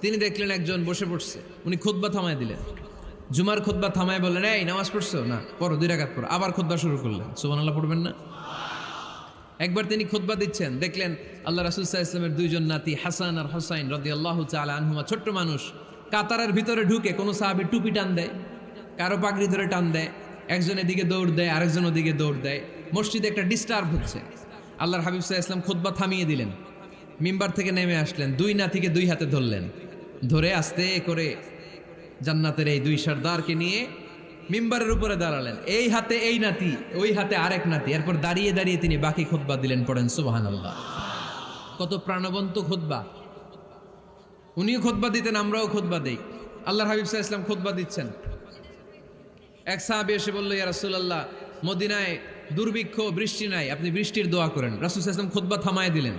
তিনি দেখলেন একজন বসে পড়ছে। উনি খুতবা থামায় দিলেন। জুমার খুতবা থামায় বললেন, এই, নামাজ পড়ছো? না, পড়ো, দুই রাকাত পড়ো। আবার খুতবা শুরু করলেন। সুবহানাল্লাহ, পড়বেন না? একবার তিনি খুতবা দিচ্ছেন। দেখলেন আল্লাহ রাসুল সাহা ইসলামের দুইজন নাতি, হাসান আর হোসাইন রদি আল্লাহ আনহুমা, ছোট্ট মানুষ। কাতারের ভিতরে ঢুকে কোনো সাহাবি টুপি টান দেয়, কারও পাগড়ি ধরে টান দেয়, একজন এদিকে দৌড় দেয়, আরেকজন ওদিকে দৌড় দেয়। মসজিদে একটা ডিস্টার্ব হচ্ছে। আল্লাহর হাবিব সাহা ইসলাম খুতবা থামিয়ে দিলেন। মিম্বার থেকে নেমে আসলেন। দুই নাতিকে দুই হাতে ধরলেন। ধরে আস্তে করে জান্নাতের এই দুই সর্দারকে নিয়ে মিম্বারের উপরে দাঁড়ালেন। এই হাতে এই নাতি, ওই হাতে আরেক নাতি। এরপর দাঁড়িয়ে দাঁড়িয়ে তিনি বাকি খুতবা দিলেন পড়েন সুবাহান আল্লাহ কত প্রাণবন্ত খুতবা। উনিও খুতবা দিতেন, আমরাও খুতবা দেই। আল্লাহ হাবিব সাহা ইসলাম খুতবা দিচ্ছেন। এক সাহাবি এসে বলল, ইয়া রাসূলুল্লাহ, মদিনায় দুর্ভিক্ষ, বৃষ্টি নাই, আপনি বৃষ্টির দোয়া করেন। রাসূল আলাইহি ওয়াসাল্লাম খুতবা থামায় দিলেন।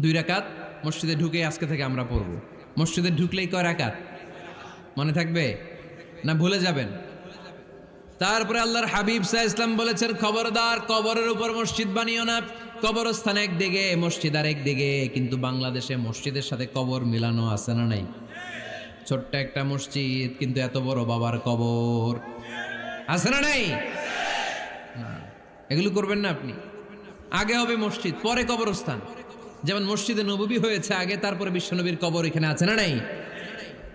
দুই রাকাত, মসজিদে ঢুকে আজকে থেকে আমরা পড়ব। মসজিদে ঢুকলেই কয় রাকাত? মনে থাকবে? না ভুলে যাবেন? তারপরে আল্লাহর হাবিব সাহা ইসলাম বলেছেন, খবরদার, কবরের উপর মসজিদ বানিও না। কবরস্থান একদিকে, মসজিদ আর একদিকে। কিন্তু বাংলাদেশে মসজিদের সাথে কবর মিলানো আছে না নাই? ছোট্ট একটা মসজিদ, কিন্তু এত বড় বাবার কবর। আছে না নাই? এগুলো করবেন না আপনি। আগে হবে মসজিদ, পরে কবরস্থান। যেমন মসজিদে নববী হয়েছে আগে, তারপরে বিশ্বনবীর কবর এখানে আছে না নাই?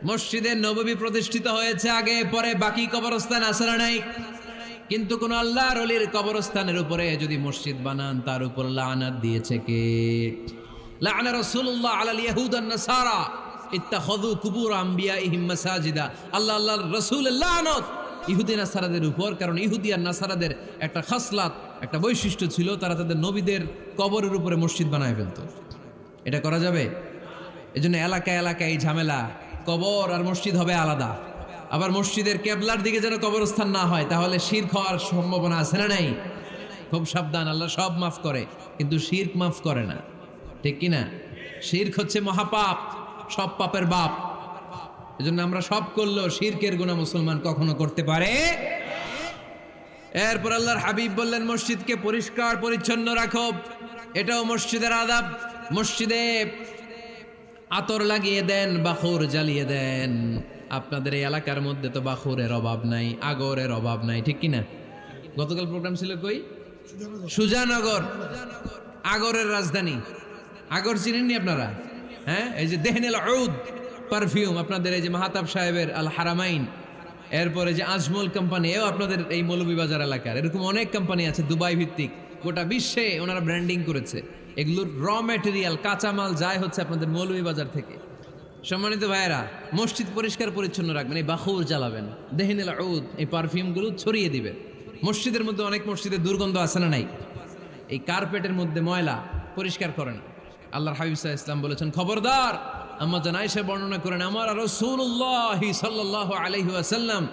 মসজিদে নববী প্রতিষ্ঠিত হয়েছে আগে, পরে বাকি কবরস্থান আছে না নাই? কিন্তু কোন আল্লাহর অলির কবরস্থানের উপরে যদি মসজিদ বানান, তার উপর লানাত দিয়েছে কে? লানা রাসূলুল্লাহ আলাল ইয়াহুদ আন নাসারা। ইত্তাখাযু কুবুর আম্বিয়াইহিম মাসাজিদা। আল্লাহ, আল্লাহর রাসূলের লানত। ইহুদি, নাসারাদের উপর, কারণ ইহুদি আর নাসারাদের একটা খাসলাত। একটা বৈশিষ্ট্য ছিল, তারা তাদের নবীদের কবরের উপরে মসজিদ বানায় ফেলতো। এটা করা যাবে? এজন্য এলাকায় এলাকায় এই ঝামেলা। কবর আর মসজিদ হবে আলাদা। আবার মসজিদের কেবলার দিকে যেন কবরস্থান না হয়, তাহলে শির হওয়ার সম্ভাবনা আছে না নাই? খুব সাবধান, আল্লাহ সব মাফ করে, কিন্তু শির্ক মাফ করে না। ঠিক কি না? শির্ক হচ্ছে মহাপাপ, সব পাপের বাপ। এজন্য আমরা সব করলেও শিরকের গুণা মুসলমান কখনো করতে পারে এরপর আল্লাহর হাবিব বললেন, মসজিদকে পরিষ্কার, পরিচ্ছন্ন রাখো। এটাও মসজিদের আদাব। মসজিদে আতর লাগিয়ে দেন, বাখুর জ্বালিয়ে দেন। আপনাদের এই এলাকার মধ্যে তো বাখুরের অভাব নাই, আগরের অভাব নাই, ঠিক কি না গতকাল প্রোগ্রাম ছিল কই? সুজানগর। আগরের রাজধানী। আগর চিনেননি আপনারা? হ্যাঁ? এই যে দেহনেল পারফিউম, আপনাদের এই যে মাহাতাব সাহেবের আল হারামাইন। এরপরে যে আজমল কোম্পানি এও আপনাদের এই মৌলভীবাজার এলাকার। এরকম অনেক কোম্পানি আছে, দুবাই ভিত্তিক। গোটা বিশ্বে ওনারা ব্র্যান্ডিং করেছে। এগুলোর র ম্যাটেরিয়াল কাঁচামাল যায় হচ্ছে আপনাদের মৌলভীবাজার থেকে। সম্মানিত ভাইয়েরা, মসজিদ পরিষ্কার পরিচ্ছন্ন রাখবেন, এই বাখুর জ্বালাবেন। দেহিনেল ঔদ এই পারফিউমগুলো ছড়িয়ে দিবেন। মসজিদের মধ্যে অনেক মসজিদে দুর্গন্ধ আছে না নাই? এই কার্পেটের মধ্যে ময়লা পরিষ্কার করেন। আল্লাহর হাবিব ইসলাম বলেছেন, খবরদার আম্মা জানাইসে বর্ণনা করেন, আমার রসুল্লাহ সাল্লাহ আলহি আসাল্লাম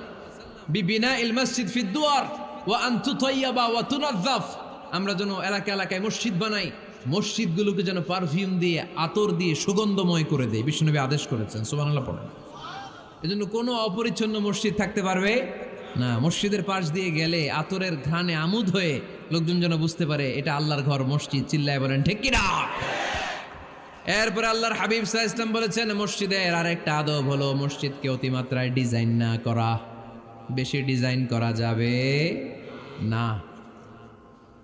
বিবিনা ইল মসজিদ ফিদ্দুয়ার ওয়া আনতু তৈয়াবা তুনাজ্জাফ। আমরা যেন এলাকা এলাকায় মসজিদ বানাই, মসজিদগুলোকে যেন পারফিউম দিয়ে, আতর দিয়ে সুগন্ধময় করে দেয় বিষ্ণুনবী আদেশ করেছেন, সুবহানাল্লাহ পড়েন। এজন্য কোনো অপরিচ্ছন্ন মসজিদ থাকতে পারবে? না, মসজিদের পাশ দিয়ে গেলে আতরের ঘ্রাণে আমুদ হয়ে লোকজন যেন বুঝতে পারে, এটা আল্লাহর ঘর, মসজিদ, চিল্লায় বলেন, ঠিক কিনা? এরপরে আল্লাহর হাবিব সাহা ইসলাম বলেছেন, মসজিদের আর একটা আদব হলো মসজিদকে অতিমাত্রায় ডিজাইন না করা। বেশি ডিজাইন করা যাবে না।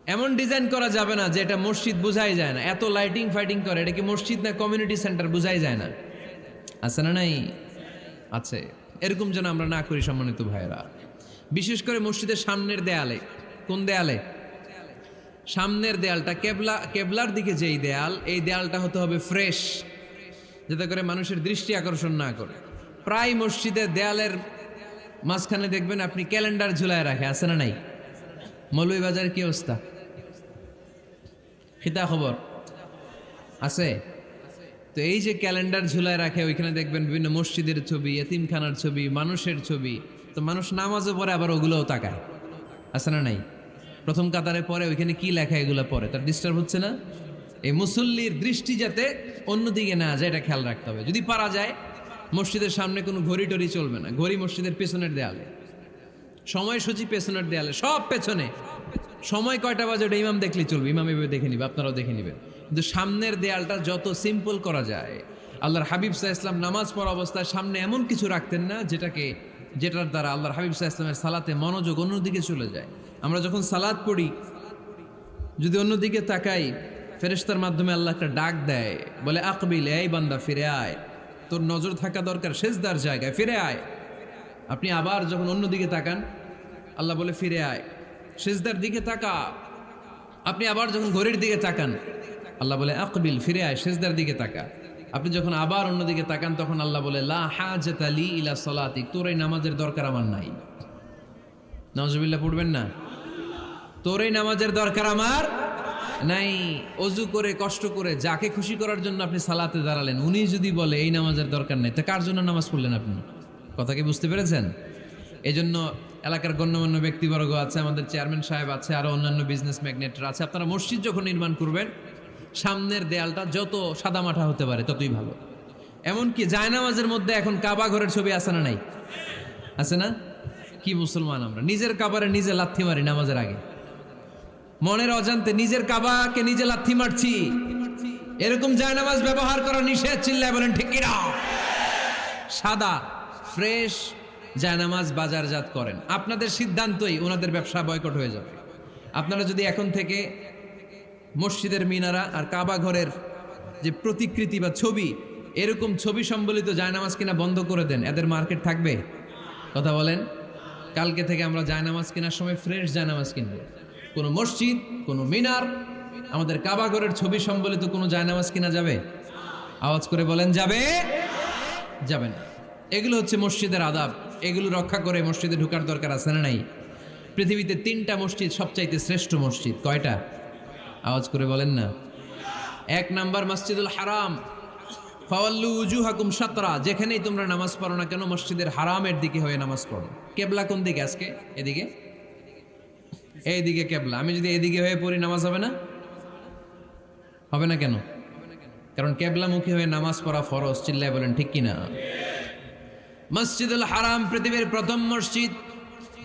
এমন ডিজাইন করা যাবে না যে এটা মসজিদ বোঝাই যায় না। এত লাইটিং ফাইটিং করে, এটা কি মসজিদ না কমিউনিটি সেন্টার বোঝাই যায় না? আছে না নাই? আছে। এরকম যেন আমরা না করি সম্মানিত ভাইয়েরা। বিশেষ করে মসজিদের সামনের দেয়ালে, কোন দেয়ালে? সামনের দেয়ালটা কেবলা, কেবলার দিকে যেই দেয়াল, এই দেয়ালটা হতে হবে ফ্রেশ, যাতে করে মানুষের দৃষ্টি আকর্ষণ না করে। প্রায় মসজিদের দেয়ালের মাঝখানে দেখবেন আপনি ক্যালেন্ডার ঝুলায় রাখে, আছে না নাই? মৌলভীবাজারের কি অবস্থা? খিতা খবর? আছে? তো এই যে ক্যালেন্ডার ঝুলায় রাখে, ওইখানে দেখবেন বিভিন্ন মসজিদের ছবি, এতিমখানার ছবি, মানুষের ছবি। তো মানুষ নামাজও পরে আবার ওগুলোও তাকায়। আছে না নাই? প্রথম কাতারে পরে ওইখানে কি লেখা এগুলো পরে? তার ডিস্টার্ব হচ্ছে না? এই মুসল্লির দৃষ্টি যাতে অন্যদিকে না যায়, এটা খেয়াল রাখতে হবে। যদি পারা যায়, মসজিদের সামনে কোনো ঘড়ি টড়ি চলবে না। ঘড়ি মসজিদের পেছনের দেয়ালে। সময়সূচি পেছনের দেয়ালে, সব পেছনে। সময় কয়টা বাজে, ওটা ইমাম দেখলে চলবে। ইমাম এভাবে দেখে নিবে, আপনারাও দেখে নেবেন। কিন্তু সামনের দেয়ালটা যত সিম্পল করা যায়, আল্লাহর হাবিব সাহা ইসলাম নামাজ পড়া অবস্থায় সামনে এমন কিছু রাখতেন না, যেটাকে, যেটার দ্বারা আল্লাহর হাবিব সাহা ইসলামের সালাতে মনোযোগ অন্যদিকে চলে যায়। আমরা যখন সালাদ পড়ি, যদি অন্যদিকে তাকাই, ফেরেশতার মাধ্যমে আল্লাহ একটা ডাক দেয়, বলে, আকবিল, এই বান্দা, ফিরে আয়। তোর নজর থাকা দরকার শেষদার জায়গায়, ফিরে আয়। আপনি আবার যখন অন্যদিকে তাকান, আল্লাহ বলে, ফিরে আয়। শেষদার দিকে তাকা। আপনি আবার যখন ঘড়ির দিকে তাকান, আল্লাহ বলে, আকবিল, ফিরে আয় শেষদার দিকে তাকা। আপনি যখন আবার অন্যদিকে তাকান, তখন আল্লাহ বলে, লা হাজাত ইলা সলাতিক, তোর এই নামাজের দরকার আমার নাই। নজবিল্লা পড়বেন না? তোর এই নামাজের দরকার আমার নাই। অজু করে, কষ্ট করে, যাকে খুশি করার জন্য আপনি সালাতে দাঁড়ালেন, উনি যদি বলে, এই নামাজের দরকার নেই, তা কার জন্য নামাজ পড়লেন আপনি? কথা কি বুঝতে পেরেছেন? এই জন্য এলাকার গণ্যমান্য ব্যক্তিবর্গ আছে, আমাদের চেয়ারম্যান সাহেব আছে, আরও অন্যান্য বিজনেস ম্যাগনেটরা আছে। আপনারা মসজিদ যখন নির্মাণ করবেন, সামনের দেয়ালটা যত সাদামাঠা হতে পারে, ততই ভালো। এমনকি জায়নামাজের মধ্যে এখন কাবা ঘরের ছবি আছে না নাই? আছে না? কি মুসলমান আমরা। নিজের কাবারে নিজে লাথি মারি নামাজের আগে। মনের অজান্তে নিজের কাবাকে নিজে লাথি মারছি। এরকম জায়নামাজ ব্যবহার করা নিষেধ, চিল্লায় বলেন, ঠিক সাদা, ফ্রেশ জায়নামাজ বাজারজাত করেন। আপনাদের সিদ্ধান্তই ওনাদের ব্যবসা বয়কট হয়ে যাবে। আপনারা যদি এখন থেকে মসজিদের মিনারা আর কাবা ঘরের যে প্রতিকৃতি বা ছবি, এরকম ছবি সম্বলিত জায়নামাজ কিনা বন্ধ করে দেন, এদের মার্কেট থাকবে? কথা বলেন, কালকে থেকে আমরা জায়নামাজ কেনার সময় ফ্রেশ জায়নামাজ কিনবো। কোনো মসজিদ, কোনো মিনার, আমাদের কাবা ঘরের ছবি সম্বলিত কোনো জায়নামাজ কিনা যাবে? আওয়াজ করে বলেন, যাবে? যাবে না। এগুলো হচ্ছে মসজিদের আদাব। এগুলো রক্ষা করে মসজিদে ঢোকার দরকার আছে না নাই? পৃথিবীতে তিনটা মসজিদ সবচাইতে শ্রেষ্ঠ মসজিদ। কয়টা? আওয়াজ করে বলেন না। এক নাম্বার মসজিদুল হারাম। ফাওয়াল্লু উজু হাকুম সাতরা। যেখানেই তোমরা নামাজ পড়ো না কেন, মসজিদের হারামের দিকে হয়ে নামাজ পড়ো। কেবলা কোন দিকে আজকে? এদিকে। এইদিকে কেবলা। আমি যদি এদিকে হয়ে পড়ি নামাজ হবে না? হবে না কেন? কারণ কেবলামুখী হয়ে নামাজ পড়া ফরজ। চিল্লায় বলেন ঠিক কিনা? মসজিদুল হারাম পৃথিবীর প্রথম মসজিদ।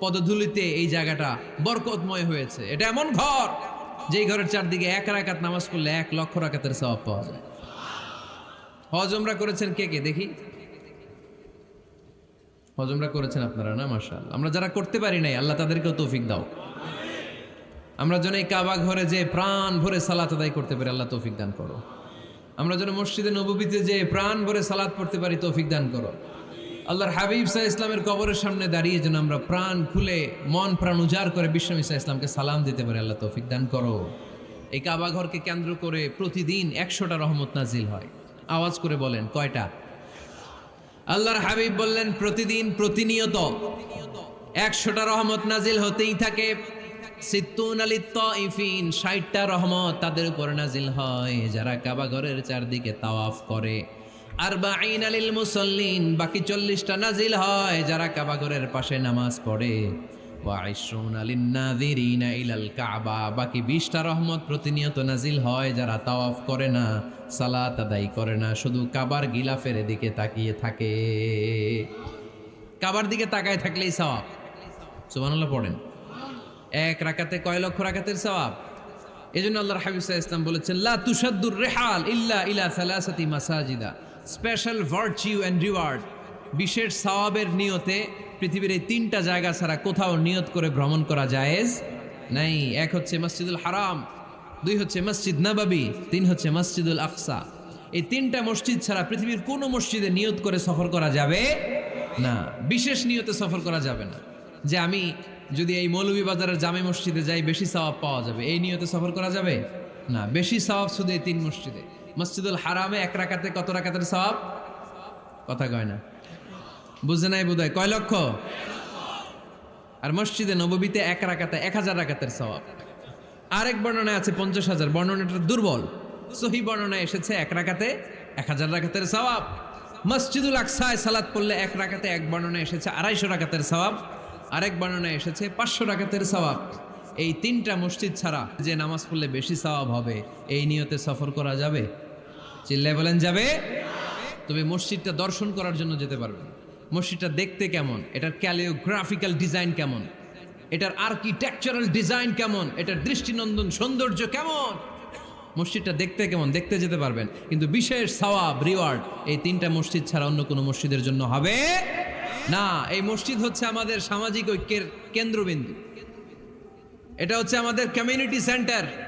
পদধূলিতে এই জায়গাটা বরকতময় হয়েছে। এটা এমন ঘর, যেই ঘরের চারদিকে এক রাকাত নামাজ পড়লে এক লক্ষ রাকাতের সওয়াব পাওয়া যায়। হজ উমরা করেছেন কে কে? দেখি। হজ উমরা করেছেন আপনারা না? মার্শাল আমরা যারা করতে পারি নাই, আল্লাহ তাদেরকেও তৌফিক দাও। আমরা যেন এই কাবা ঘরে যে প্রাণ ভরে সালাত আদায় করতে পারি, আল্লাহ তৌফিক দান করো। আমরা যেন মসজিদে নবীতে যে প্রাণ ভরে সালাত পড়তে পারি, তৌফিক দান করো। আল্লাহর হাবিব সাহ ইসলামের কবরের সামনে দাঁড়িয়ে যেন আমরা প্রাণ খুলে, মন প্রাণ উজাড় করে বিশ্বমী সাহ ইসলামকে সালাম দিতে পারি, আল্লাহ তৌফিক দান করো। এই কাবা ঘরকে কেন্দ্র করে প্রতিদিন একশোটা রহমত নাজিল হয়। আওয়াজ করে বলেন, কয়টা? আল্লাহর হাবিব বললেন, প্রতিদিন প্রতিনিয়ত একশোটা রহমত নাজিল হতেই থাকে। সিত্তুন ষাটটা রহমত তাদের উপর নাজিল হয়, যারা কাবা ঘরের চারদিকে তাওয়াফ করে। আর বাইন আলিল মুসল্লিন, বাকি চল্লিশটা নাজিল হয় যারা কাবাগরের পাশে নামাজ পড়ে। বাকি রহমত প্রতিনিয়ত নাজিল হয় যারা করে না করে না, শুধু কাবার গিলাফের তাকিয়ে থাকে। কাবার দিকে তাকায় থাকলেই পড়েন। এক রাকাতে রাকাতের আলাইহি বলেছেন, লা রিহাল ইলা মাসাজিদা। স্পেশাল ভার্চিউ অ্যান্ড রিওয়ার্ড, বিশেষ সওয়াবের নিয়তে পৃথিবীর এই তিনটা জায়গা ছাড়া কোথাও নিয়ত করে ভ্রমণ করা জায়েজ নাই। এক হচ্ছে মসজিদুল হারাম, দুই হচ্ছে মসজিদ নবাবী, তিন হচ্ছে মসজিদুল আকসা। এই তিনটা মসজিদ ছাড়া পৃথিবীর কোনো মসজিদে নিয়ত করে সফর করা যাবে না, বিশেষ নিয়তে সফর করা যাবে না। যে আমি যদি এই মৌলভীবাজারের জামে মসজিদে যাই, বেশি সওয়াব পাওয়া যাবে, এই নিয়তে সফর করা যাবে? না, বেশি সওয়াব শুধু এই তিন মসজিদে। মসজিদুল হারামে এক রাকাতে কত রাকাতের সওয়াব? কথা কয় না। বুঝে নাই বোধহয়? কয় লক্ষ? আর মসজিদে নববীতে এক রাকাতে এক হাজার রাকাতের সওয়াব। আরেক বর্ণনায় আছে পঞ্চাশ হাজার। বর্ণনাটা দুর্বল। সহি বর্ণনায় এসেছে এক রাকাতে এক হাজার রাকাতের সওয়াব। মসজিদুল আকসায় সালাত পড়লে এক রাকাতে এক বর্ণনায় এসেছে আড়াইশো রাকাতের সওয়াব। আরেক বর্ণনায় এসেছে পাঁচশো রাকাতের সওয়াব। এই তিনটা মসজিদ ছাড়া যে নামাজ পড়লে বেশি সওয়াব হবে, এই নিয়তে সফর করা যাবে? চিল্লায় বলেন যাবে? তবে মসজিদটা দর্শন করার জন্য যেতে পারবেন। মসজিদটা দেখতে কেমন? এটার ক্যালিওগ্রাফিক্যাল ডিজাইন কেমন? এটার আর্কিটেকচারাল ডিজাইন কেমন? এটার দৃষ্টিনন্দন সৌন্দর্য কেমন? মসজিদটা দেখতে কেমন? দেখতে যেতে পারবেন। কিন্তু বিশেষ সওয়াব, রিওয়ার্ড, এই তিনটা মসজিদ ছাড়া অন্য কোনো মসজিদের জন্য হবে না। এই মসজিদ হচ্ছে আমাদের সামাজিক ঐক্যের কেন্দ্রবিন্দু। এটা হচ্ছে আমাদের কমিউনিটি সেন্টার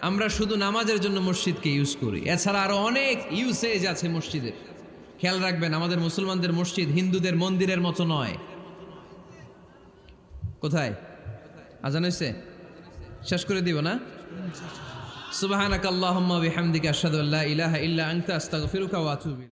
আমরা শুধু নামাজের জন্য মসজিদকে ইউজ করি। এছাড়া আরও অনেক ইউসেজ আছে মসজিদের খেয়াল রাখবেন, আমাদের মুসলমানদের মসজিদ হিন্দুদের মন্দিরের মতো নয়। কোথায়? আজান হয়েছে? শেষ করে দিব না? সুবাহ বিহামদিকা আশহাদু আল্লা ইলাহা ইল্লা আনতা, আস্তাগফিরুকা ওয়া আতুবু